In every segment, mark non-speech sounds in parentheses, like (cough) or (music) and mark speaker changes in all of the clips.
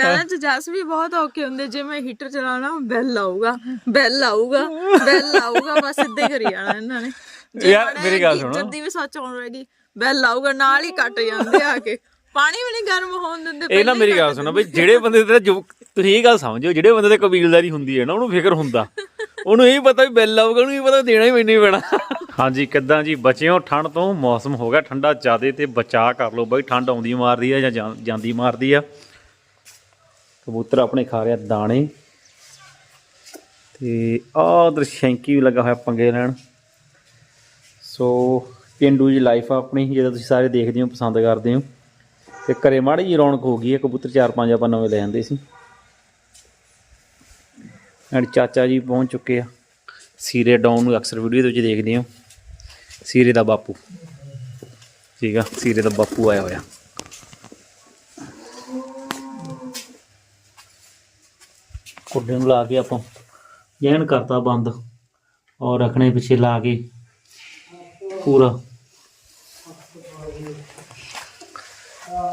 Speaker 1: ਸਿਆਲਾਂ ਚ ਜਸ ਵੀ ਬਹੁਤ ਔਖੇ ਹੁੰਦੇ ਜੇ ਮੈਂ ਹੀਟਰ ਚਲਾਣਾ ਬੈਲ ਆਊਗਾ ਬੈਲ ਆਊਗਾ ਬੈਲ ਆਊਗਾ ਬਸ ਸਿੱਧੇ ਕਰੀ ਜਾਣਾ ਇਹਨਾਂ ਨੇ।
Speaker 2: ਯਾਰ, ਮੇਰੀ ਗੱਲ ਸੁਣੋ।
Speaker 1: ਜੱਦੀ ਵੀ ਸੱਚ ਆਉਣ ਲੱਗੀ ਬੈਲ ਆਊਗਾ ਨਾਲ ਹੀ ਕੱਟ ਜਾਂਦੇ ਆ ਕੇ। ਪਾਣੀ ਵੀ ਨਹੀਂ ਗਰਮ ਹੋਣ ਦਿੰਦੇ
Speaker 2: ਇਹ ਨਾ ਮੇਰੀ ਗੱਲ ਸੁਣੋ ਬਈ ਜਿਹੜੇ ਬੰਦੇ ਤੇ ਜੋ ਤੁਸੀਂ ਇਹ ਗੱਲ ਸਮਝੋ ਜਿਹੜੇ ਬੰਦੇ ਤੇ ਕਬੀਲਦਾਰੀ ਹੁੰਦੀ ਹੈ ਨਾ ਉਹਨੂੰ ਫਿਕਰ ਹੁੰਦਾ। ਉਹਨੂੰ ਇਹ ਪਤਾ ਵੀ ਬਿੱਲ ਆਊਗਾ ਉਹਨੂੰ ਇਹ ਪਤਾ ਦੇਣਾ ਹੀ ਮੈਨੂੰ ਹੀ ਪੈਣਾ। ਹਾਂਜੀ ਕਿੱਦਾਂ ਜੀ ਬਚਿਓ ਠੰਡ ਤੋਂ ਮੌਸਮ ਹੋ ਗਿਆ ਠੰਡਾ ਜ਼ਿਆਦੇ ਤੇ ਬਚਾ ਕਰ ਲਓ ਬਈ ਠੰਡ ਆਉਂਦੀ ਮਾਰਦੀ ਆ ਜਾਂ- ਜਾਂਦੀ ਮਾਰਦੀ ਆ। ਕਬੂਤਰ ਆਪਣੇ ਖਾ ਰਿਹਾ ਦਾਣੇ। ਤੇ ਆਹ ਉਧਰ ਸ਼ੈਂਕੀ ਵੀ ਲੱਗਾ ਹੋਇਆ ਪੰਗੇ ਲੈਣ। ਸੋ ਪਿੰਡੂ ਜੀ ਲਾਈਫ ਆ ਆਪਣੀ ਜਿਹੜਾ ਤੁਸੀਂ ਸਾਰੇ ਦੇਖਦੇ ਹੋ, ਪਸੰਦ ਕਰਦੇ ਹੋ। ਤੇ ਘਰੇ ਮਾੜੀ ਜੀ ਰੌਣਕ ਹੋ ਗਈ ਹੈ, ਕਬੂਤਰ ਚਾਰ ਪੰਜ ਆਪਾਂ ਨਵੇਂ ਲੈ ਜਾਂਦੇ ਸੀ। ਐਂਡ ਚਾਚਾ ਜੀ ਪਹੁੰਚ ਚੁੱਕੇ ਆ। ਸੀਰੇ ਡਾਊਨ ਨੂੰ ਅਕਸਰ ਵੀਡੀਓ ਦੇ ਵਿੱਚ ਦੇਖਦੇ ਹੋ। ਸੀਰੇ ਦਾ ਬਾਪੂ। ਠੀਕ ਆ, ਸੀਰੇ ਦਾ ਬਾਪੂ ਆਇਆ ਹੋਇਆ। ਕੁੱਡੇ ਨੂੰ ਲਾ ਕੇ ਆਪਾਂ ਜੈਨ ਕਰਤਾ ਬੰਦ ਔਰ ਰੱਖਣੇ ਪਿੱਛੇ ਲਾ ਕੇ ਪੂਰਾ।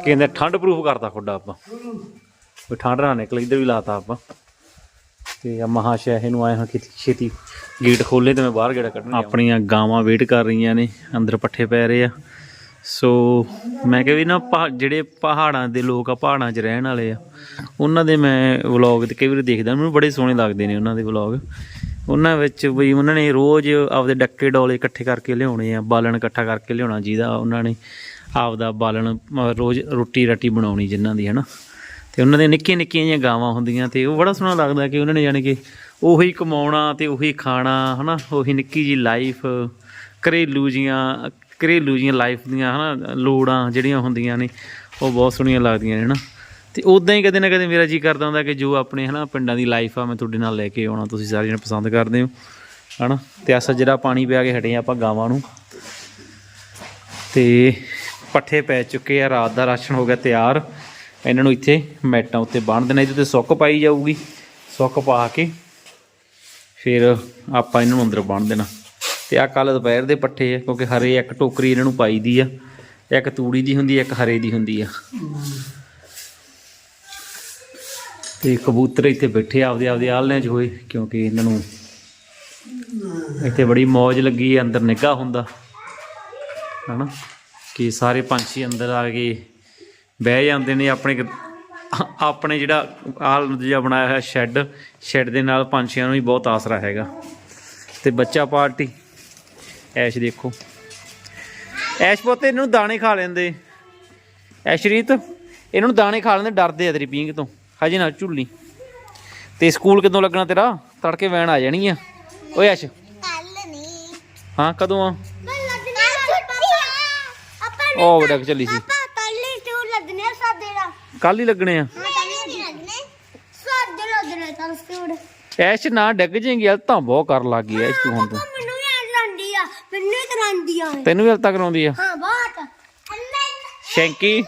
Speaker 2: ਕਹਿੰਦੇ ਠੰਡ ਪ੍ਰੂਫ ਕਰਤਾ ਖੁੱਡਾ ਆਪਾਂ। ਕੋਈ ਠੰਡ ਨਾ ਨਿਕਲੇ ਇੱਧਰ ਵੀ ਲਾਤਾ ਆਪਾਂ। ਤੇ ਆ ਮਹਾਸ਼ਹਿ ਨੂੰ ਆਏ ਹਾਂ ਕਿ ਛੇਤੀ ਗੇਟ ਖੋਲੇ ਤੇ ਮੈਂ ਬਾਹਰ ਗੇੜਾ ਕੱਢਣ ਆਪਣੀਆਂ ਗਾਵਾਂ ਵੇਟ ਕਰ ਰਹੀਆਂ ਨੇ ਅੰਦਰ ਪੱਠੇ ਪੈ ਰਹੇ ਆ। ਸੋ ਮੈਂ ਕਿਹਾ ਵੀ ਨਾ ਪਹਾ- ਜਿਹੜੇ ਪਹਾੜਾਂ ਦੇ ਲੋਕ ਆ, ਪਹਾੜਾਂ 'ਚ ਰਹਿਣ ਵਾਲੇ ਆ, ਉਹਨਾਂ ਦੇ ਮੈਂ ਵਲੌਗ ਤੇ ਕਈ ਵਾਰੀ ਦੇਖਦਾ, ਮੈਨੂੰ ਬੜੇ ਸੋਹਣੇ ਲੱਗਦੇ ਨੇ ਉਹਨਾਂ ਦੇ ਵਲੌਗ ਉਹਨਾਂ ਵਿੱਚ ਵੀ ਉਹਨਾਂ ਨੇ ਰੋਜ਼ ਆਪਦੇ ਡੱਕੇ ਡੋਲੇ ਇਕੱਠੇ ਕਰਕੇ ਲਿਆਉਣੇ ਆ, ਬਾਲਣ ਇਕੱਠਾ ਕਰਕੇ ਲਿਆਉਣਾ ਜਿਹਦਾ ਉਹਨਾਂ ਨੇ ਆਪਦਾ ਬਾਲਣ ਰੋਜ਼ ਰੋਟੀ ਰਾਟੀ ਬਣਾਉਣੀ ਜਿਨ੍ਹਾਂ ਦੀ, ਹਨਾ। ਤੇ ਉਹਨਾਂ ਦੇ ਨਿੱਕੀਆਂ ਨਿੱਕੀਆਂ ਜਿਹੀਆਂ ਗਾਵਾਂ ਹੁੰਦੀਆਂ ਤੇ ਉਹ ਬੜਾ ਸੋਹਣਾ ਲੱਗਦਾ ਕਿ ਉਹਨਾਂ ਨੇ ਯਾਨੀ ਕਿ ਉਹੀ ਕਮਾਉਣਾ ਤੇ ਉਹੀ ਖਾਣਾ, ਹਨਾ, ਉਹੀ ਨਿੱਕੀ ਜੀ ਲਾਈਫ ਘਰੇਲੂ ਜੀਆਂ ਘਰੇਲੂ ਜੀਆਂ ਲਾਈਫ ਦੀਆਂ ਹਨਾ, ਲੋੜਾਂ ਜਿਹੜੀਆਂ ਹੁੰਦੀਆਂ ਨੇ, ਉਹ ਬਹੁਤ ਸੋਹਣੀਆਂ ਲੱਗਦੀਆਂ ਨੇ ਹਨਾ। ਤੇ ਉਦਾਂ ਹੀ ਕਦੇ ਨਾ ਕਦੇ ਮੇਰਾ ਜੀ ਕਰਦਾ ਹੁੰਦਾ ਕਿ ਜੋ ਆਪਣੇ ਹਨਾ, ਪਿੰਡਾਂ ਦੀ ਲਾਈਫ ਆ, ਮੈਂ ਤੁਹਾਡੇ ਨਾਲ ਲੈ ਕੇ ਆਉਣਾ, ਤੁਸੀਂ ਸਾਰੇ ਜਣੇ ਪਸੰਦ ਕਰਦੇ ਹੋ, ਹਨਾ। ਤੇ ਆ ਜਿਹੜਾ ਪਾਣੀ ਪਿਆ ਕੇ ਹਟੇ ਆਪਾਂ ਗਾਵਾਂ ਨੂੰ। ਤੇ ਪੱਠੇ ਪੈ ਚੁੱਕੇ ਆ, ਰਾਤ ਦਾ ਰਾਸ਼ਨ ਹੋ ਗਿਆ ਤਿਆਰ। ਇਹਨਾਂ ਨੂੰ ਇੱਥੇ ਮੈਟਾਂ ਉੱਤੇ ਬੰਨ ਦੇਣਾ, ਇਹਦੇ ਤੇ ਸੁੱਕ ਪਾਈ ਜਾਊਗੀ। ਸੁੱਕ ਪਾ ਕੇ ਫਿਰ ਆਪਾਂ ਇਹਨਾਂ ਨੂੰ ਅੰਦਰ ਬੰਨ ਦੇਣਾ। ਤੇ ਆ ਕੱਲ ਦੁਪਹਿਰ ਦੇ ਪੱਠੇ ਆ, ਕਿਉਂਕਿ ਹਰੇ ਇੱਕ ਟੋਕਰੀ ਇਹਨਾਂ ਨੂੰ ਪਾਈ ਦੀ ਆ, ਇੱਕ ਤੂੜੀ ਦੀ ਹੁੰਦੀ ਇੱਕ ਹਰੇ ਦੀ ਹੁੰਦੀ ਆ। ਤੇ ਕਬੂਤਰ ਇੱਥੇ ਬੈਠੇ ਆਪਦੇ ਆਪਦੇ ਆਲਣੇ 'ਚ ਹੋਏ, ਕਿਉਂਕਿ ਇਹਨਾਂ ਨੂੰ ਇੱਥੇ ਬੜੀ ਮੌਜ ਲੱਗੀ ਹੈ ਅੰਦਰ ਨਿੱਘਾ ਹੁੰਦਾ। ਹਨਾ? ਕਿ ਸਾਰੇ ਪੰਛੀ ਅੰਦਰ ਆ ਕੇ ਬਹਿ ਜਾਂਦੇ ਨੇ, ਆਪਣੇ ਆਪਣੇ ਜਿਹੜਾ ਆਲ ਜਿਹਾ ਬਣਾਇਆ ਹੋਇਆ ਸ਼ੈੱਡ ਸ਼ੈੱਡ ਦੇ ਨਾਲ ਪੰਛੀਆਂ ਨੂੰ ਵੀ ਬਹੁਤ ਆਸਰਾ ਹੈਗਾ। ਤੇ ਬੱਚਾ ਪਾਰਟੀ। ਐਸ਼ ਦੇਖੋ। ਐਸ਼ ਪੋਤੇ ਇਹਨੂੰ ਦਾਣੇ ਖਾ ਲੈਂਦੇ। ਐਸ਼ਰੀਤ ਇਹਨਾਂ ਨੂੰ ਦਾਣੇ ਖਾ ਲੈਂਦੇ ਡਰਦੇ ਆ ਤੇਰੀ ਪੀਂਗ ਤੋਂ। ਹਜੇ ਨਾ ਝੁੱਲੀ। ਤੇ ਸਕੂਲ ਕਦੋਂ ਲੱਗਣਾ ਤੇਰਾ? ਤੜਕੇ ਵੈਨ ਆ ਜਾਣੀ ਆ। ਓਏ ਐਸ਼।
Speaker 3: ਕੱਲ ਨਹੀਂ
Speaker 2: ਹਾਂ ਕਦੋਂ ਆ? ਉਹ ਬੜਾ ਚੱਲੀ ਸੀ?
Speaker 3: ਕੱਲ ਹੀ ਲੱਗਣੇ ਆ। ਸਾਡੇ ਦਾ
Speaker 2: ਕੱਲ ਹੀ ਲੱਗਣੇ ਆ।
Speaker 3: ਹਾਂ ਕੱਲ ਹੀ ਲੱਗਣੇ ਸਾਡੇ ਲੱਗਣੇ ਤਾਂ ਟੂਰ
Speaker 2: ਐਸ਼ ਨਾ ਡਿੱਗ ਹਲ ਤਾਂ ਬਹੁਤ ਕਰ ਲੱਗ ਐਸ਼ ਤੂੰ ਹੁਣ ਤੂੰ।
Speaker 3: ਮੈਨੂੰ ਵੀ ਕਰਾਂਦੀ ਆ
Speaker 2: ਤੈਨੂੰ ਵੀ ਹਲ ਤੱਕ ਕਰਾਉਂਦੀ ਆ।
Speaker 3: ਹਾਂ ਬਹੁਤ।
Speaker 2: ਸ਼ੈਂਕੀ।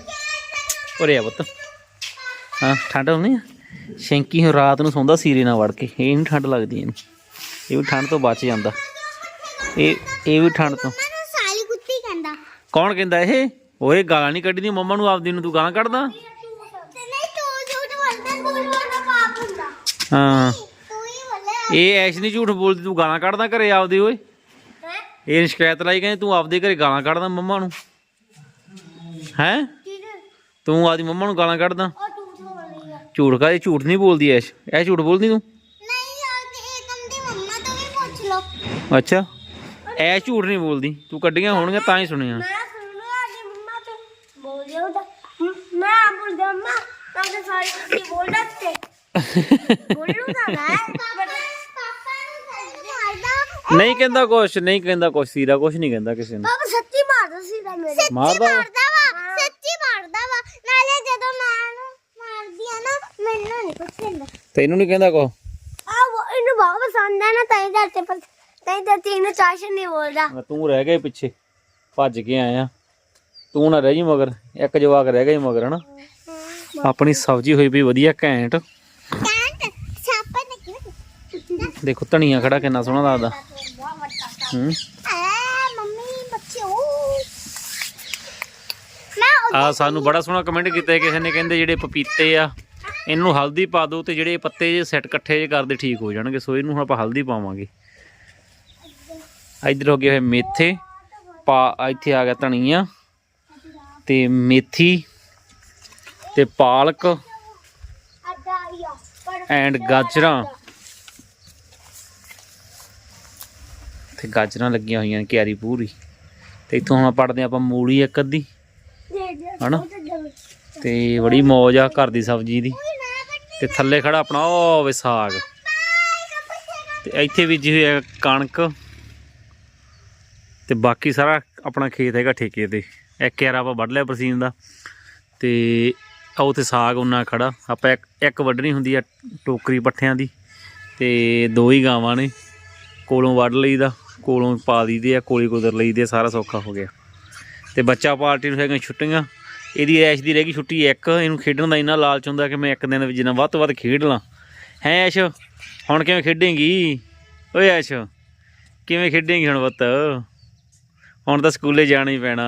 Speaker 2: ਉਰੇ ਆ ਪੁੱਤ। ਹਾਂ ਠੰਡ ਹੁੰਦੀ ਆ। ਸ਼ੈਂਕੀ ਹੁਣ ਰਾਤ ਨੂੰ ਸੌਂਦਾ ਸੀਰੇ ਨਾਲ ਵੜ ਕੇ। ਇਹ ਨਹੀਂ ਠੰਡ ਲੱਗਦੀ ਇਹਨੂੰ। ਇਹ ਵੀ ਠੰਡ ਤੋਂ ਬਚ ਜਾਂਦਾ। ਇਹ ਇਹ ਵੀ ਠੰਡ ਤੋਂ।
Speaker 3: ਸਾਲੀ ਕੁੱਤੀ ਕਹਿੰਦਾ।
Speaker 2: ਕੌਣ ਕਹਿੰਦਾ ਇਹ? ਓਏ ਗਾਲਾਂ ਨਹੀਂ ਕੱਢਦੀ ਮੰਮਾ ਨੂੰ ਆਪਦੀ ਨੂੰ ਤੂੰ ਗਾਲਾਂ ਕੱਢਦਾ? ਹਾਂ। ਇਹ ਐਸ਼ ਨਹੀਂ ਝੂਠ ਬੋਲਦੀ ਤੂੰ ਗਾਲਾਂ ਕੱਢਦਾ ਘਰੇ ਆਪਦੀ ਓਏ। ਇਹ ਸ਼ਿਕਾਇਤ ਲਾਈ ਕਹਿੰਦੇ ਤੂੰ ਆਪਦੇ ਘਰੇ ਗਾਲਾਂ ਕੱਢਦਾ ਮੰਮਾ ਨੂੰ। ਹੈ?
Speaker 3: ਕਿਹਦੇ?
Speaker 2: ਤੂੰ ਆਪਦੀ ਮੰਮਾ ਨੂੰ ਗਾਲਾਂ ਕੱਢਦਾ।
Speaker 3: ਝੂਠ ਆ।
Speaker 2: ਝੂਠ ਕਾ ਇਹ ਝੂਠ ਨਹੀਂ ਬੋਲਦੀ ਐਸ਼। ਐ ਝੂਠ ਬੋਲਦੀ ਤੂੰ? ਅੱਛਾ। ਐ ਝੂਠ ਨਹੀਂ ਬੋਲਦੀ। ਤੂੰ ਕੱਢੀਆਂ ਹੋਣਗੀਆਂ ਤਾਂ ਹੀ ਸੁਣੀਆਂ।
Speaker 3: ਮੈਂ ਸੁਣ ਲਿਆ ਦੀ ਮੰਮਾ ਤੋਂ। ਬੋਲ ਦਿਓ ਤਾਂ (laughs) ਮੈਂ ਬੋਲ ਦਿਆਂ ਮੰਮਾ ਤਾਂ ਤੇ ਸਾਰੀ ਕੁੱਤੀ ਬੋਲਦਾ ਤੇ ਬੋਲੂ ਤਾਂ ਮੈਂ
Speaker 2: ਨਹੀਂ ਕਹਿੰਦਾ ਕੁਛ ਨਹੀਂ ਕਹਿੰਦਾ ਕੁਛ ਸੀਰਾ ਕੁਛ ਨਹੀਂ ਕਹਿੰਦਾ ਕਿਸੇ ਨੂੰ।
Speaker 3: ਪਾਪਾ ਸੱਚੀ ਮਾਰਦਾ ਸੀ ਤਾਂ ਮੇਰੇ ਸੱਚੀ
Speaker 2: ਮਾਰਦਾ ਵਾ?
Speaker 3: ਵਾ ਸੱਚੀ ਮਾਰਦਾ ਵਾ। ਨਾਲੇ ਜਦੋਂ ਮੈਂ ਇਹਨੂੰ ਮਾਰਦੀ ਆ ਨਾ ਮੈਨੂੰ ਨਹੀਂ ਕੁਛ ਕਹਿੰਦਾ।
Speaker 2: ਤੈਨੂੰ ਨਹੀਂ ਕਹਿੰਦਾ ਕੁਛ?
Speaker 3: ਆ ਉਹ ਇਹਨੂੰ ਬਹੁਤ ਪਸੰਦ ਹੈ ਨਾ ਤਾਂ ਹੀ ਤੇ ਪਰ ਤਾਂ ਹੀ ਤੇ ਤੀਨ ਚਾਸ਼ਨ ਨਹੀਂ ਬੋਲਦਾ।
Speaker 2: ਤੂੰ ਰਹਿ ਗਿਆ ਪਿੱਛੇ ਭੱਜ ਕੇ ਆਇਆ। ਤੂੰ ਨਾ ਰਹਿ ਜੀ ਮਗਰ ਇੱਕ ਜਵਾਕ ਰਹਿ ਗਿਆ ਜੀ ਮਗਰ ਹਨਾ? ਆਪਣੀ ਸਬਜ਼ੀ ਹੋਈ ਪਈ ਵਧੀਆ ਘੈਂਟ।
Speaker 3: ਕੈਂਟ ਛਾਪਾ ਨਿਕਲ
Speaker 2: ਦੇਖੋ ਧਨੀਆ ਖੜਾ ਕਿੰਨਾ ਸੋਹਣਾ ਲੱਗਦਾ। ਹੂੰ
Speaker 3: ਆ ਮੰਮੀ ਬੱਚੇ ਉਹ ਮੈਂ
Speaker 2: ਆ ਸਾਨੂੰ ਬੜਾ ਸੋਹਣਾ ਕਮੈਂਟ ਕੀਤਾ ਕਿਸੇ ਨੇ ਕਹਿੰਦੇ ਜਿਹੜੇ ਪਪੀਤੇ ਆ ਇਹਨੂੰ ਹਲਦੀ ਪਾ ਦਿਓ ਤੇ ਜਿਹੜੇ ਪੱਤੇ ਜੇ ਸੈੱਟ ਇਕੱਠੇ ਜੇ ਕਰਦੇ ਠੀਕ ਹੋ ਜਾਣਗੇ ਸੋ ਇਹਨੂੰ ਹੁਣ ਆਪਾਂ ਹਲਦੀ ਪਾਵਾਂਗੇ। ਇੱਧਰ ਹੋ ਗਏ ਹੋਏ ਮੇਥੇ ਪਾ ਇੱਥੇ ਆ ਗਿਆ ਧਨੀਆ ਤੇ ਮੇਥੀ ਤੇ ਪਾਲਕ ਐਂਡ ਗਾਜਰਾਂ। ਤੇ ਗਾਜਰਾਂ ਲੱਗੀਆਂ ਹੋਈਆਂ ਨੇ ਕਿਆਰੀ ਪੂਰੀ। ਤੇ ਇੱਥੋਂ ਹੁਣ ਪੜਦੇ ਆਪਾਂ ਮੂਲੀ ਇੱਕ ਅੱਧੀ।
Speaker 3: ਦੇ ਦੇ
Speaker 2: ਹਨਾ?
Speaker 3: ਤੇ
Speaker 2: ਬੜੀ ਮੌਜ ਆ ਘਰ ਦੀ ਸਬਜ਼ੀ ਦੀ। ਤੇ ਥੱਲੇ ਖੜਾ ਆਪਣਾ, ਉਹ ਵੇ ਸਾਗ। ਤੇ ਇੱਥੇ ਬੀਜੀ ਹੋਈ ਹੈ ਕਣਕ। ਤੇ ਬਾਕੀ ਸਾਰਾ ਆਪਣਾ ਖੇਤ ਹੈਗਾ ਠੇਕੇ ਤੇ। ਇੱਕ ਯਾਰ ਆਪਾਂ ਵੱਢ ਲਿਆ ਬਰਸੀਨ ਦਾ। ਤੇ ਆ ਉੱਥੇ ਸਾਗ ਉਹਨਾਂ ਖੜਾ। ਆਪਾਂ ਇੱਕ ਇੱਕ ਵੱਢਣੀ ਹੁੰਦੀ ਆ ਟੋਕਰੀ ਪੱਠਿਆਂ ਦੀ। ਤੇ ਦੋ ਹੀ ਗਾਵਾਂ ਨੇ। ਕੋਲੋਂ ਵੱਢ ਲਈਦਾ। ਕੋਲੋਂ ਪਾ ਦਈਦੇ ਆ ਕੋਲੀ ਕੁਦਰ ਲਈਦੇ ਆ, ਸਾਰਾ ਸੌਖਾ ਹੋ ਗਿਆ। ਤੇ ਬੱਚਾ ਪਾਰਟੀ ਨੂੰ ਹੈਗੀਆਂ ਛੁੱਟੀਆਂ। ਇਹਦੀ ਐਸ਼ ਦੀ ਰਹਿ ਗਈ ਛੁੱਟੀ ਇੱਕ ਇਹਨੂੰ ਖੇਡਣ ਦਾ ਇੰਨਾ ਲਾਲਚ ਹੁੰਦਾ ਕਿ ਮੈਂ ਇੱਕ ਦਿਨ ਵਿੱਚ ਜਿੰਨਾ ਵੱਧ ਤੋਂ ਵੱਧ ਖੇਡ ਲਾਂ। ਹੈ ਐਸ਼ ਹੁਣ ਕਿਵੇਂ ਖੇਡੇਂਗੀ? ਓਏ ਐਸ਼ ਕਿਵੇਂ ਖੇਡੇਂਗੀ ਹੁਣ ਬੱਤ? ਹੁਣ ਤਾਂ ਸਕੂਲੇ ਜਾਣਾ ਹੀ ਪੈਣਾ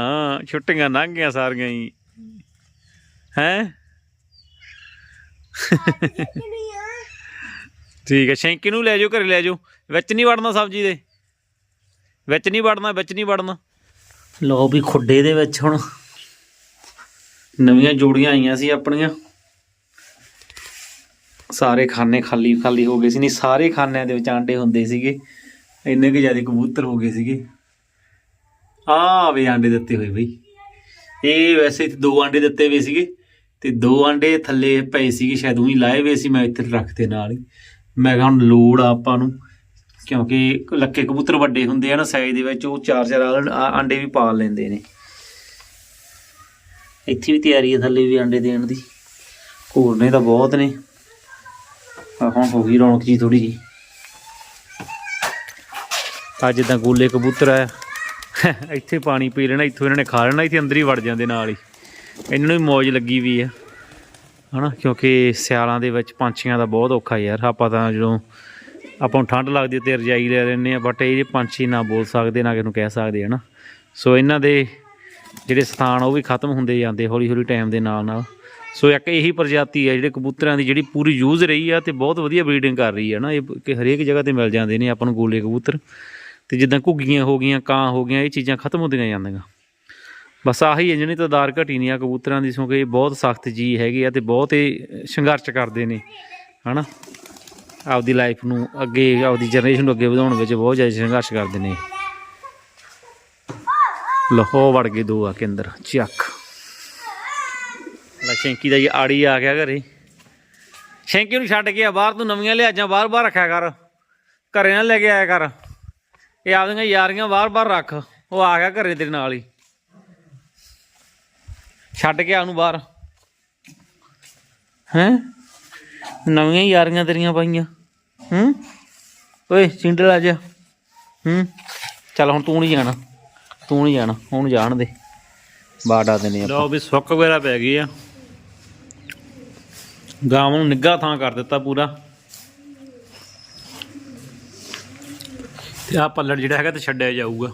Speaker 2: ਛੁੱਟੀਆਂ ਲੰਘ ਗਈਆਂ ਸਾਰੀਆਂ ਹੀ। ਹੈ? ਠੀਕ ਹੈ ਸ਼ੈਂਕੀ ਨੂੰ ਲੈ ਜਾਓ ਘਰੇ ਲੈ ਜਾਓ। ਵਿੱਚ ਨਹੀਂ ਵੜਨਾ ਸਬਜ਼ੀ ਦੇ। ਵਿੱਚ ਨਹੀਂ ਵੜਨਾ, ਵਿੱਚ ਨਹੀਂ ਵੜਨਾ। ਲਓ ਵੀ ਖੁੱਡੇ ਦੇ ਵਿੱਚ ਹੁਣ। ਨਵੀਆਂ ਜੋੜੀਆਂ ਆਈਆਂ ਸੀ ਆਪਣੀਆਂ। ਸਾਰੇ ਖਾਨੇ ਖਾਲੀ ਖਾਲੀ ਹੋ ਗਏ ਸੀ। ਨਹੀਂ, ਸਾਰੇ ਖਾਨਿਆਂ ਦੇ ਵਿੱਚ ਆਂਡੇ ਹੁੰਦੇ ਸੀਗੇ। ਇੰਨੇ ਕਿ ਜ਼ਿਆਦਾ ਕਬੂਤਰ ਹੋ ਗਏ ਸੀਗੇ। ਆ ਵੀ ਆਂਡੇ ਦਿੱਤੇ ਹੋਏ ਬਈ। ਇਹ ਵੈਸੇ ਦੋ ਆਂਡੇ ਦਿੱਤੇ ਹੋਏ ਸੀਗੇ ਤੇ ਦੋ ਆਂਡੇ ਥੱਲੇ ਪਏ ਸੀਗੇ। ਸ਼ਾਇਦ ਉਹੀ ਲਾਏ ਹੋਏ ਸੀ, ਮੈਂ ਇੱਥੇ ਰੱਖਦੇ ਨਾਲ ਹੀ। ਮੈਂ ਕਿਹਾ ਹੁਣ ਲੋੜ ਆ ਆਪਾਂ ਨੂੰ। ਕਿਉਂਕਿ ਲੱਕੇ ਕਬੂਤਰ ਵੱਡੇ ਹੁੰਦੇ ਆ ਨਾ ਸਾਈਜ਼ ਦੇ ਵਿੱਚ, ਉਹ ਚਾਰ ਚਾਰ ਆਂਡੇ ਵੀ ਪਾਲ ਲੈਂਦੇ ਨੇ। ਇੱਥੇ ਵੀ ਤਿਆਰੀ ਹੈ ਥੱਲੇ ਵੀ ਆਂਡੇ ਦੇਣ ਦੀ। ਘੋਰਨੇ ਤਾਂ ਬਹੁਤ ਨੇ। ਆ ਹੁਣ ਹੋ ਗਈ ਰੌਣਕ ਜੀ ਥੋੜੀ ਜੀ ਅੱਜ ਜਿੱਦਾਂ ਗੋਲੇ ਕਬੂਤਰ ਆ, ਇੱਥੇ ਪਾਣੀ ਪੀ ਲੈਣਾ, ਇੱਥੋਂ ਇਹਨਾਂ ਨੇ ਖਾ ਲੈਣਾ, ਇੱਥੇ ਅੰਦਰ ਹੀ ਵੜ ਜਾਂਦੇ ਨਾਲ ਹੀ। ਇਹਨਾਂ ਨੂੰ ਵੀ ਮੌਜ ਲੱਗੀ ਵੀ ਆ। ਹਨਾ, ਕਿਉਂਕਿ ਸਿਆਲਾਂ ਦੇ ਵਿੱਚ ਪੰਛੀਆਂ ਦਾ ਬਹੁਤ ਔਖਾ ਯਾਰ। ਆਪਾਂ ਤਾਂ ਜਦੋਂ ਆਪਾਂ ਨੂੰ ਠੰਡ ਲੱਗਦੀ ਤੇ ਰਜਾਈ ਲੈ ਲੈਂਦੇ ਆ ਬਟ ਇਹ ਪੰਛੀ ਨਾ ਬੋਲ ਸਕਦੇ, ਨਾ ਕਿਸੇ ਨੂੰ ਕਹਿ ਸਕਦੇ, ਹਨਾ? ਸੋ ਇਹਨਾਂ ਦੇ ਜਿਹੜੇ ਸਥਾਨ ਉਹ ਵੀ ਖਤਮ ਹੁੰਦੇ ਜਾਂਦੇ ਹੌਲੀ ਹੌਲੀ ਟਾਈਮ ਦੇ ਨਾਲ ਨਾਲ। ਸੋ ਇੱਕ ਇਹੀ ਪ੍ਰਜਾਤੀ ਹੈ ਜਿਹੜੇ ਕਬੂਤਰਾਂ ਦੀ ਜਿਹੜੀ ਪੂਰੀ ਯੂਜ਼ ਰਹੀ ਆ ਤੇ ਬਹੁਤ ਵਧੀਆ ਬਰੀਡਿੰਗ ਕਰ ਰਹੀ ਹੈ ਨਾ ਇਹ ਕਿ ਹਰੇਕ ਜਗ੍ਹਾ ਤੇ ਮਿਲ ਜਾਂਦੇ ਨੇ ਆਪਾਂ ਨੂੰ ਗੋਲੇ ਕਬੂਤਰ। ਤੇ ਜਿੱਦਾਂ ਘੁੱਗੀਆਂ ਹੋ ਗਈਆਂ, ਕਾਂ ਹੋ ਗਈਆਂ, ਇਹ ਚੀਜ਼ਾਂ ਖਤਮ ਹੁੰਦੀਆਂ ਜਾਂਦੀਆਂ। ਬਸ ਆਹੀ ਹੈ ਜਿਹੜੀ ਤਾਦਾਰ ਘਟੀ ਨਹੀਂ ਆ ਕਬੂਤਰਾਂ ਦੀ, ਕਿਉਂਕਿ ਇਹ ਬਹੁਤ ਸਖਤ ਜੀ ਹੈਗੇ ਆ ਤੇ ਬਹੁਤ ਇਹ ਸੰਘਰਸ਼ ਕਰਦੇ ਨੇ, ਹਨਾ? ਆਪਦੀ ਲਾਈਫ ਨੂੰ ਅੱਗੇ, ਆਪਦੀ ਜਨਰੇਸ਼ਨ ਨੂੰ ਅੱਗੇ ਵਧਾਉਣ ਵਿੱਚ ਬਹੁਤ ਜ਼ਿਆਦਾ ਸੰਘਰਸ਼ ਕਰਦੇ ਨੇ। ਲਹੋ ਵੜ ਗਏ ਦੋ ਆ ਕੇ ਅੰਦਰ, ਚੱਕ। ਲੈ ਸ਼ੈਂਕੀ ਦਾ ਜੀ ਆੜੀ ਆ ਗਿਆ ਘਰੇ। ਸ਼ੈਂਕੀ ਨੂੰ ਛੱਡ ਕੇ ਆ ਬਾਹਰ, ਤੂੰ ਨਵੀਆਂ ਲਿਆਜਾਂ ਬਾਹਰ ਬਾਹਰ ਰੱਖਿਆ ਕਰ। ਘਰੇ ਨਾ ਲੈ ਕੇ ਆਇਆ ਕਰ। ਇਹ ਆਪਦੀਆਂ ਯਾਰੀਆਂ ਬਾਹਰ ਬਾਹਰ ਰੱਖ। ਉਹ ਆ ਗਿਆ ਘਰੇ ਤੇਰੇ ਨਾਲ ਹੀ। ਛੱਡ ਕੇ ਆ ਉਹਨੂੰ ਬਾਹਰ। ਹੈਂ? ਨਵੀਆਂ ਯਾਰੀਆਂ ਤੇਰੀਆਂ ਪਾਈਆਂ। ਹੂੰ? ਓਏ, ਸਿੰਡਲ ਆ ਜਾ। ਹੂੰ? ਚੱਲ ਹੁਣ ਤੂੰ ਨਹੀਂ ਜਾਣਾ। ਤੂੰ ਨਹੀਂ ਜਾਣਾ। ਹੁਣ ਜਾਣ ਦੇ। ਬਾੜਾ ਦੇਨੇ ਆਪਾਂ। ਲਓ ਵੀ ਸੁੱਕ ਵਗੈਰਾ ਪੈ ਗਈ ਆ। ਗਾਂ ਨੂੰ ਨਿੱਘਾ ਥਾਂ ਕਰ ਦਿੱਤਾ ਪੂਰਾ। ਤੇ ਆ ਪੱਲੜ ਜਿਹੜਾ ਹੈਗਾ ਤੇ ਛੱਡਿਆ ਜਾਊਗਾ।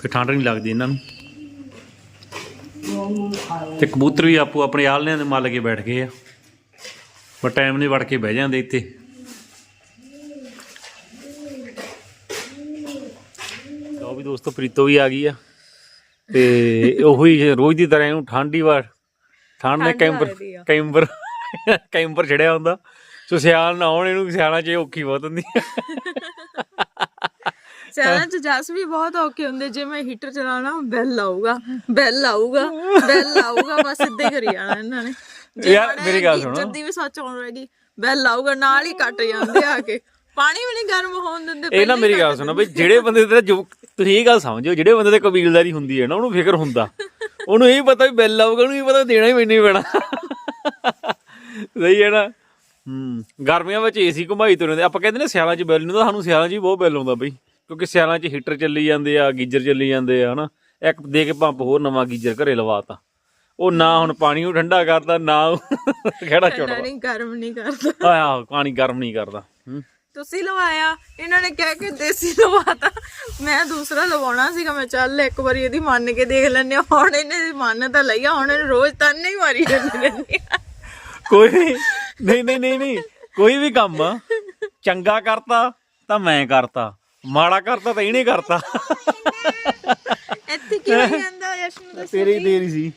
Speaker 2: ਫਿਰ ਠੰਡ ਨਹੀਂ ਲੱਗਦੀ ਇਹਨਾਂ ਨੂੰ। ਤੇ ਕਬੂਤਰ ਵੀ ਆਪੋ ਆਪਣੇ ਆਲਣਿਆਂ ਦੇ ਮੱਲ ਕੇ ਬੈਠ ਗਏ ਆ। ਪਰ ਟਾਈਮ ਨਹੀਂ ਵੜ ਕੇ ਬਹਿ ਜਾਂਦੇ ਇੱਥੇ ਲਓ ਵੀ ਦੋਸਤੋ ਪ੍ਰੀਤੋ ਵੀ ਆ ਗਈ ਆ ਤੇ ਉਹੀ ਰੋਜ਼ ਦੀ ਤਰ੍ਹਾਂ ਇਹਨੂੰ ਠੰਡੀ ਵਾਰ ਠੰਡ ਨੇ ਕੈਂਬਰ। ਕੈਂਬਰ ਕੈਂਬਰ ਛੜਿਆ ਹੁੰਦਾ ਸੋ ਸਿਆਲ ਨਾ ਆਉਣ ਇਹਨੂੰ ਸਿਆਲਾਂ 'ਚ ਔਖੀ ਬਹੁਤ ਹੁੰਦੀ।
Speaker 1: ਸਿਆਲਾਂ ਚ ਜਸ ਵੀ ਬਹੁਤ ਔਖੇ ਹੁੰਦੇ ਜੇ ਮੈਂ ਹੀਟਰ ਚਲਾਣਾ ਬੈਲ ਆਊਗਾ ਬੈਲ ਆਊਗਾ ਬੈਲ ਆਊਗਾ ਬਸ ਸਿੱਧੇ ਕਰੀ ਜਾਣਾ ਇਹਨਾਂ ਨੇ
Speaker 2: ਯਾਰ, ਮੇਰੀ ਗੱਲ ਸੁਣੋ।
Speaker 1: ਜੱਦੀ ਵੀ ਸੱਚ ਆਲਰੇਡੀ ਬੈਲ ਆਊਗਾ ਨਾਲ ਹੀ ਕੱਟ ਜਾਂਦੇ ਆ ਕੇ ਪਾਣੀ ਵੀ ਨਹੀਂ ਗਰਮ ਹੋਣ ਦਿੰਦੇ
Speaker 2: ਇਹ ਨਾ ਮੇਰੀ ਗੱਲ ਸੁਣੋ ਬਈ ਜਿਹੜੇ ਬੰਦੇ ਤੇ ਜੋ ਤੁਸੀਂ ਇਹ ਗੱਲ ਸਮਝੋ ਜਿਹੜੇ ਬੰਦੇ ਤੇ ਕਬੀਲਦਾਰੀ ਹੁੰਦੀ ਹੈ ਨਾ ਉਹਨੂੰ ਫਿਕਰ ਹੁੰਦਾ। (laughs) ਉਹਨੂੰ ਇਹ ਪਤਾ ਵੀ ਬਿੱਲ ਆਊਗਾ ਉਹਨੂੰ ਇਹ ਪਤਾ ਦੇਣਾ ਹੀ ਮੈਨੂੰ ਹੀ ਪੈਣਾ। ਸਹੀ ਹੈ ਨਾ? ਹੂੰ ਗਰਮੀਆਂ ਵਿੱਚ ਏਸੀ ਘੁਮਾਈ ਤੁਰਦੇ ਆਪਾਂ ਕਹਿੰਦੇ ਨੇ ਸਿਆਲਾਂ 'ਚ ਬਿੱਲ ਨੂੰ ਤਾਂ ਸਾਨੂੰ ਸਿਆਲਾਂ 'ਚ ਹੀ ਬਹੁਤ ਬਿੱਲ ਆਉਂਦਾ ਬਈ। ਕਿਉਂਕਿ ਸਿਆਲਾਂ 'ਚ ਹੀਟਰ ਚੱਲੀ ਜਾਂਦੇ ਆ ਗੀਜ਼ਰ ਚੱਲੀ ਜਾਂਦੇ ਆ ਹਨਾ। ਇੱਕ ਦੇ ਕੇ ਪੰਪ ਹੋਰ ਨਵਾਂ ਗੀਜ਼ਰ ਘਰੇ ਲਵਾਤਾ। ਉਹ ਨਾ ਹੁਣ ਪਾਣੀ ਨੂੰ ਠੰਡਾ ਕਰਦਾ ਨਾ ਖੜਾ ਚੁੜਦਾ
Speaker 1: ਨਹੀਂ ਗਰਮ ਨਹੀਂ ਕਰਦਾ।
Speaker 2: ਆਹ ਪਾਣੀ ਗਰਮ ਨਹੀਂ ਕਰਦਾ। ਹੂੰ।
Speaker 1: ਤੁਸੀਂ ਲਵਾਇਆ? ਇਹਨਾਂ ਨੇ ਕਹਿ ਕੇ ਦੇਸੀ ਲਵਾਤਾ। ਮੈਂ ਦੂਸਰਾ ਲਵਾਉਣਾ ਸੀਗਾ ਮੈਂ ਚੱਲ ਇੱਕ ਵਾਰੀ ਇਹਦੀ ਮੰਨ ਕੇ ਦੇਖ ਲੈਂਦੇ ਹਾਂ। ਹੁਣ ਇਹਨੇ ਮੰਨ ਤਾਂ ਲਈਆ ਹੁਣ ਇਹਨੂੰ ਰੋਜ਼ ਤਾਨੇ ਹੀ ਮਾਰੀ ਜਾਂਦੀ ਰਹਿੰਦੀ। ਆ
Speaker 2: ਕੋਈ ਨਹੀਂ ਨਹੀਂ ਨਹੀਂ ਨਹੀਂ ਨਹੀਂ। ਕੋਈ ਵੀ ਕੰਮ ਚੰਗਾ ਕਰਤਾ ਤਾਂ ਮੈਂ ਕਰਤਾ। ਮਾੜਾ ਕਰਤਾ ਤਾਂ ਇਹਨੇ ਕਰਤਾ।
Speaker 1: ਇੱਥੇ ਕਿਵੇਂ ਜਾਂਦਾ ਯਸ਼ ਨੂੰ ਦੱਸ
Speaker 2: ਤੇਰੀ ਦੇਰੀ ਸੀ।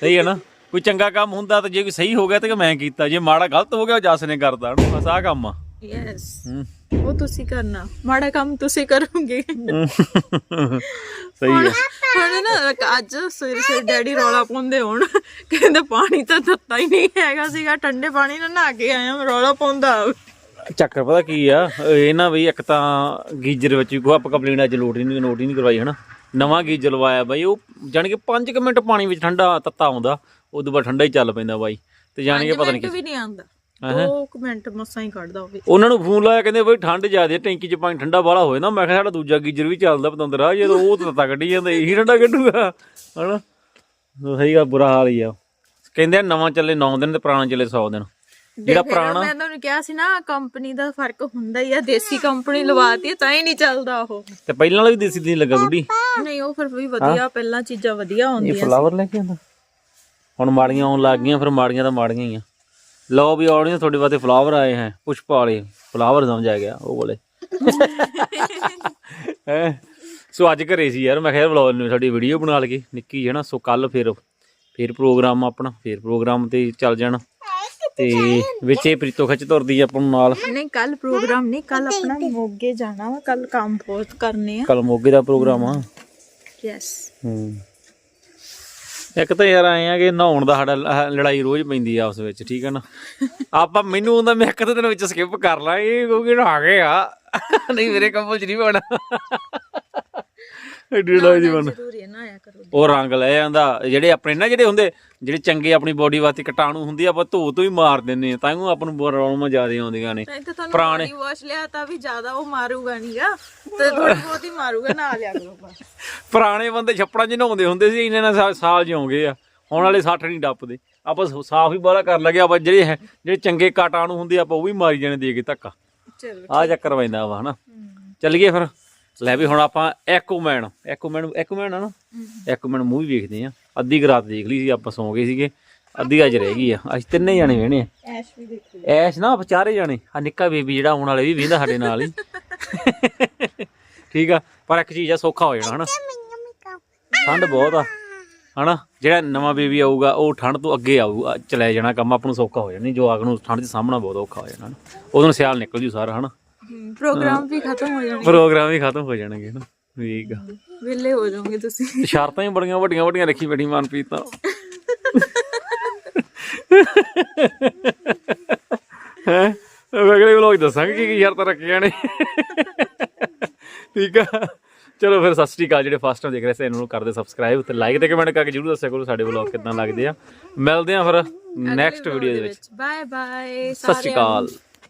Speaker 2: ਸਹੀ ਹੈ ਨਾ? ਕੋਈ ਚੰਗਾ ਕੰਮ ਹੁੰਦਾ ਤਾਂ ਜੇ ਕੋਈ ਸਹੀ ਹੋ ਗਿਆ ਤਾਂ ਮੈਂ ਕੀਤਾ। ਜੇ ਮਾੜਾ ਗਲਤ ਹੋ ਗਿਆ ਉਹ ਜੱਸ ਨੇ ਕਰਤਾ। ਹਨਾ ਬਸ ਆਹ ਕੰਮ ਆ।
Speaker 1: ਯੈਸ। ਉਹ ਤੁਸੀਂ ਕਰਨਾ। ਮਾੜਾ ਕੰਮ ਤੁਸੀਂ ਕਰੋਗੇ।
Speaker 2: ਸਹੀ ਹੈ।
Speaker 1: ਹੁਣ ਨਾ ਅੱਜ ਸਵੇਰੇ ਸਵੇਰੇ ਡੈਡੀ ਰੌਲਾ ਪਾਉਂਦੇ ਹੋਣ। ਕਹਿੰਦੇ ਪਾਣੀ ਤਾਂ ਤੱਤਾ ਹੀ ਨਹੀਂ ਹੈਗਾ ਸੀਗਾ। ਠੰਡੇ ਪਾਣੀ ਨਾਲ ਨਹਾ ਕੇ ਆਇਆ ਰੌਲਾ ਪਾਉਂਦਾ
Speaker 2: ਚੱਕਰ ਪਤਾ ਕੀ ਆ? ਇਹ ਨਾ ਬਈ ਇੱਕ ਤਾਂ ਗੀਜ਼ਰ ਵਿੱਚ ਵੀ ਆਪਾਂ ਕੰਪਲੇਂਟ ਅੱਜ ਲੋਡ ਨਹੀਂ ਨੋਟ ਹੀ ਨਹੀਂ ਕਰਵਾਈ ਹਨਾ? ਨਵਾਂ ਗੀਜ਼ਰ ਲਵਾਇਆ ਬਾਈ ਉਹ ਜਾਣੀ ਕਿ 5 ਮਿੰਟ ਪਾਣੀ ਵਿੱਚ ਠੰਡਾ ਤੱਤਾ ਆਉਂਦਾ ਉਦੋਂ ਬਾਅਦ ਠੰਡਾ ਹੀ ਚੱਲ ਪੈਂਦਾ ਬਾਈ। ਤੇ ਜਾਣੀ ਕਿ ਪਤਾ ਨਹੀਂ
Speaker 1: ਮਿੰਟ ਵੀ ਨਹੀਂ ਆਉਂਦਾ।
Speaker 2: ਹੈਂ?
Speaker 1: 2 ਮਿੰਟ ਮਸਾਂ ਹੀ ਕੱਢਦਾ ਹੋਵੇ
Speaker 2: ਉਹਨਾਂ ਨੂੰ ਫੋਨ ਲਾਇਆ ਕਹਿੰਦੇ ਬਈ ਠੰਡ ਜ਼ਿਆਦੇ ਟੈਂਕੀ 'ਚ ਪਾਣੀ ਠੰਡਾ ਬਾਹਲਾ ਹੋਏ ਨਾ। ਮੈਂ ਕਿਹਾ ਸਾਡਾ ਦੂਜਾ ਗੀਜ਼ਰ ਵੀ ਚੱਲਦਾ ਪਤੰਦਰਾ ਜਦੋਂ ਉਹ ਤੱਤਾ ਕੱਢੀ ਜਾਂਦਾ ਇਹੀ ਠੰਡਾ ਕੱਢੂਗਾ। ਹਨਾ? ਸਹੀ ਗੱਲ ਬੁਰਾ ਹਾਲ ਹੀ ਆ। ਕਹਿੰਦੇ ਆ ਨਵਾਂ ਚੱਲੇ 9 ਦਿਨ ਤੇ ਪੁਰਾਣਾ ਚੱਲੇ 100 ਦਿਨ। ਜਿਹੜਾ ਪੁਰਾਣਾ
Speaker 1: ਮੈਂ ਤੁਹਾਨੂੰ ਕਿਹਾ ਸੀ ਨਾ ਕੰਪਨੀ ਦਾ ਫ਼ਰਕ ਹੁੰਦਾ ਹੀ ਆ ਦੇਸੀ ਕੰਪਨੀ ਲਵਾਤੀ ਤਾਂ ਹੀ ਨਹੀਂ ਚੱਲਦਾ ਉਹ।
Speaker 2: ਤੇ ਪਹਿਲਾਂ ਵਾਲਾ ਵੀ ਦੇਸੀ ਦੀ ਲੱਗਾ ਗੁੱਡੀ
Speaker 1: ਨਹੀਂ ਉਹ ਫਿਰ ਵੀ ਵਧੀਆ ਪਹਿਲਾਂ ਚੀਜ਼ਾਂ ਵਧੀਆ
Speaker 2: ਇਹ
Speaker 1: ਆਉਂਦੀਆਂ
Speaker 2: ਫਲਾਵਰ ਲੈ ਕੇ ਆਂਦਾ ਹੁਣ ਮਾੜੀਆਂ ਆਉਣ ਲੱਗ ਗਈਆਂ ਫਿਰ ਮਾੜੀਆਂ ਤਾਂ ਮਾੜੀਆਂ ਹੀ ਆ। ਲਓ ਵੀ ਆਉਣੀਆਂ ਤੁਹਾਡੇ ਵਾਸਤੇ ਫਲਾਵਰ ਆਏ ਹੈ ਪੁਸ਼ਪ ਵਾਲੇ ਫਲਾਵਰ ਸਮਝ ਆ ਗਿਆ ਉਹ ਬੋਲੇ (laughs) ਹੈ? ਸੋ ਅੱਜ ਘਰੇ ਸੀ ਯਾਰ ਮੈਂ ਕਿਹਾ ਵਲੌਗ ਨੂੰ ਸਾਡੀ ਵੀਡੀਓ ਬਣਾ ਲਈਏ ਨਿੱਕੀ ਹੈ ਨਾ ਸੋ ਕੱਲ ਫਿਰ ਫਿਰ ਪ੍ਰੋਗਰਾਮ ਆਪਣਾ ਫਿਰ ਪ੍ਰੋਗਰਾਮ ਤੇ ਚੱਲ ਜਾਣਾ। ਤੇ ਵਿੱਚੇ ਪ੍ਰੀਤੋ ਖਿੱਚ ਤੁਰਦੀ ਆਪਾਂ ਨੂੰ ਨਾਲ।
Speaker 1: ਨਹੀਂ ਕੱਲ ਪ੍ਰੋਗਰਾਮ ਨਹੀਂ ਕੱਲ ਆਪਣਾ ਮੋਗੇ ਜਾਣਾ ਵਾ ਕੱਲ ਕੰਮ ਬਹੁਤ ਕਰਨੇ ਆ।
Speaker 2: ਕੱਲ ਮੋਗੇ ਦਾ ਪ੍ਰੋਗਰਾਮ ਆ।
Speaker 1: ਯੈਸ
Speaker 2: ਹੂੰ। ਇੱਕ ਤਾਂ ਯਾਰ ਆਏ ਆ ਕਿ ਨਹਾਉਣ ਦਾ ਸਾਡਾ ਲ- ਲੜਾਈ ਰੋਜ਼ ਪੈਂਦੀ ਆ ਆਪਸ ਵਿੱਚ ਠੀਕ ਹੈ ਨਾ? (laughs) ਆਪਾਂ ਮੈਨੂੰ ਹੁੰਦਾ ਮੈਂ ਇੱਕ ਤਾਂ ਦਿਨ ਵਿੱਚ ਸਕਿਪ ਕਰ ਲਾਂ ਇਹ ਕਿਉਂਕਿ ਨਹਾ ਗਏ ਆ। (laughs) ਨਹੀਂ ਮੇਰੇ ਕੰਬਲ ਚ ਨਹੀਂ ਪਾਉਣਾ। ਐਡੀ ਲੜਾਈ ਦੀ ਬਣ।
Speaker 1: ਜ਼ਰੂਰੀ ਹੈ ਨਾ ਆਇਆ ਕਰੋ
Speaker 2: ਉਹ ਰੰਗ ਲੈ ਜਾਂਦਾ ਜਿਹੜੇ ਆਪਣੇ ਨਾ ਜਿਹੜੇ ਹੁੰਦੇ ਜਿਹੜੇ ਚੰਗੇ ਆਪਣੀ ਬੋਡੀ ਵਾਸਤੇ ਕੀਟਾਣੂ ਹੁੰਦੀ ਆ ਆਪਾਂ ਧੋ ਤੋਂ ਹੀ ਮਾਰ ਦਿੰਨੇ ਆ ਤਾਂ ਹੀ ਆਪਾਂ ਨੂੰ ਪ੍ਰੋਬਲਮਾਂ ਜ਼ਿਆਦਾ ਆਉਂਦੀਆਂ ਨੇ।
Speaker 1: ਤਾਂ ਤਾਂ ਤੁਹਾਨੂੰ
Speaker 2: ਪੁਰਾਣੇ-
Speaker 1: ਬੋਡੀ ਵਾਸ਼ ਲਿਆ ਤਾਂ ਵੀ ਜ਼ਿਆਦਾ ਉਹ ਮਾਰੂਗਾ ਨਹੀਂਗਾ ਤੇ ਥੋੜੀ ਬਹੁਤ ਹੀ ਮਾਰੂਗਾ ਨਾ ਲਿਆ ਕਰੋ ਬਸ।
Speaker 2: ਪੁਰਾਣੇ ਬੰਦੇ ਛੱਪੜਾਂ 'ਚ ਨਹਾਉਂਦੇ ਹੁੰਦੇ ਸੀ ਇੰਨੇ ਨਾਲ ਸਾਲ ਜਿਉਂਗੇ ਆ। ਹੁਣ ਵਾਲੇ 60 ਨਹੀਂ ਡੱਪਦੇ। ਆਪਾਂ ਸਾਫ਼ ਹੀ ਬਾਹਲਾ ਕਰ ਲਗੇ ਆਪਾਂ ਜਿਹੜੇ ਜਿਹੜੇ ਚੰਗੇ ਕਾਟਾਣੂ ਹੁੰਦੇ ਆਪਾਂ ਉਹ ਵੀ ਮਾਰੀ ਜਾਣੇ ਦੇ ਕੇ ਧੱਕਾ।
Speaker 1: ਚਲੋ
Speaker 2: ਆ ਚੱਕਰ ਪੈਂਦਾ ਵਾ ਹਨਾ। ਚੱਲੀਏ ਫਿਰ। ਲੈ ਵੀ ਹੁਣ ਆਪਾਂ ਐਕੋਮੈਨ ਐਕੋਮੈਨ ਐਕੋਮੈਨ ਆ ਨਾ? ਐਕੋਮੈਨ ਮੂਵੀ ਵੇਖਦੇ ਆ। ਅੱਧੀ ਰਾਤ ਦੇਖ ਲਈ ਸੀ ਆਪਾਂ ਸੌਂ ਗਏ ਸੀਗੇ। ਅੱਧੀ ਅੱਜ ਰਹਿ ਗਈ ਆ। ਅੱਜ ਤਿੰਨੇ ਜਾਣੇ ਵੇਣੇ ਆ।
Speaker 1: ਐਸ਼ ਵੀ ਦੇਖੀ
Speaker 2: ਐਸ਼ ਨਾ ਆਪਾਂ ਚਾਰੇ ਜਾਣੇ। ਆ ਨਿੱਕਾ ਬੇਬੀ ਜਿਹੜਾ ਆਉਣ ਵਾਲੇ ਵੀ ਵੇਂਦਾ ਸਾਡੇ ਨਾਲ ਹੀ। ਠੀਕ ਆ ਪਰ ਇੱਕ ਚੀਜ਼ ਆ ਸੌਖਾ ਹੋ ਜਾਣਾ ਹਨਾ? ਠੰਡ ਬਹੁਤ ਆ ਹਨਾ? ਜਿਹੜਾ ਨਵਾਂ ਬੇਬੀ ਆਊਗਾ ਉਹ ਠੰਡ ਤੋਂ ਅੱਗੇ ਆਊਗਾ ਚਲੇ ਜਾਣਾ ਕੰਮ ਆਪ ਨੂੰ ਸੌਖਾ ਹੋ ਜਾਣਾ। ਜੋ ਆਗ ਨੂੰ ਠੰਡ 'ਚ ਸਾਹਮਣਾ ਬਹੁਤ ਔਖਾ ਹੋ ਜਾਣਾ। ਉਦੋਂ ਸਿਆਲ ਨਿਕਲ ਜੂ ਸਾਰਾ ਹਨਾ?
Speaker 1: ਪ੍ਰੋਗਰਾਮ ਵੀ ਖਤਮ ਹੋ ਜਾਣੇ
Speaker 2: ਪ੍ਰੋਗਰਾਮ ਵੀ ਖਤਮ ਹੋ ਜਾਣਗੇ ਹਨਾ ਠੀਕ ਆ।
Speaker 1: ਵਿਲੇ ਹੋ ਜਾਓਗੇ ਤੁਸੀਂ।
Speaker 2: ਸ਼ਰਤਾਂ ਹੀ ਬੜੀਆਂ ਵੱਡੀਆਂ ਵੱਡੀਆਂ ਰੱਖੀ ਬੈਠੀ ਮਨਪ੍ਰੀਤ ਤਾਂ। ਹੈ? ਅਗਲੇ ਵਲੋਗ ਦੱਸਾਂਗੇ ਕੀ ਕੀ ਸ਼ਰਤਾਂ ਰੱਖੀਆਂ ਨੇ। ਠੀਕ ਆ। ਚਲੋ ਫਿਰ ਸਤਿ ਸ੍ਰੀ ਅਕਾਲ ਜਿਹੜੇ ਫਸਟ ਟਾਈਮ ਦੇਖ ਰਹੇ ਸੀ ਇਹਨਾਂ ਨੂੰ ਕਰਦੇ ਸਬਸਕ੍ਰਾਈਬ ਤੇ ਲਾਈਕ ਤੇ ਕਮੈਂਟ ਕਰਕੇ ਜਰੂਰ ਦੱਸਿਆ ਕਰੋ ਸਾਡੇ ਵਲੋਗ ਕਿੱਦਾਂ ਲੱਗਦੇ ਆ। ਮਿਲਦੇ ਆ ਫਿਰ ਨੈਕਸਟ ਵੀਡੀਓ ਦੇ ਵਿੱਚ।
Speaker 1: ਬਾਏ ਬਾਏ
Speaker 2: ਸਤਿ ਸ੍ਰੀ ਅਕਾਲ।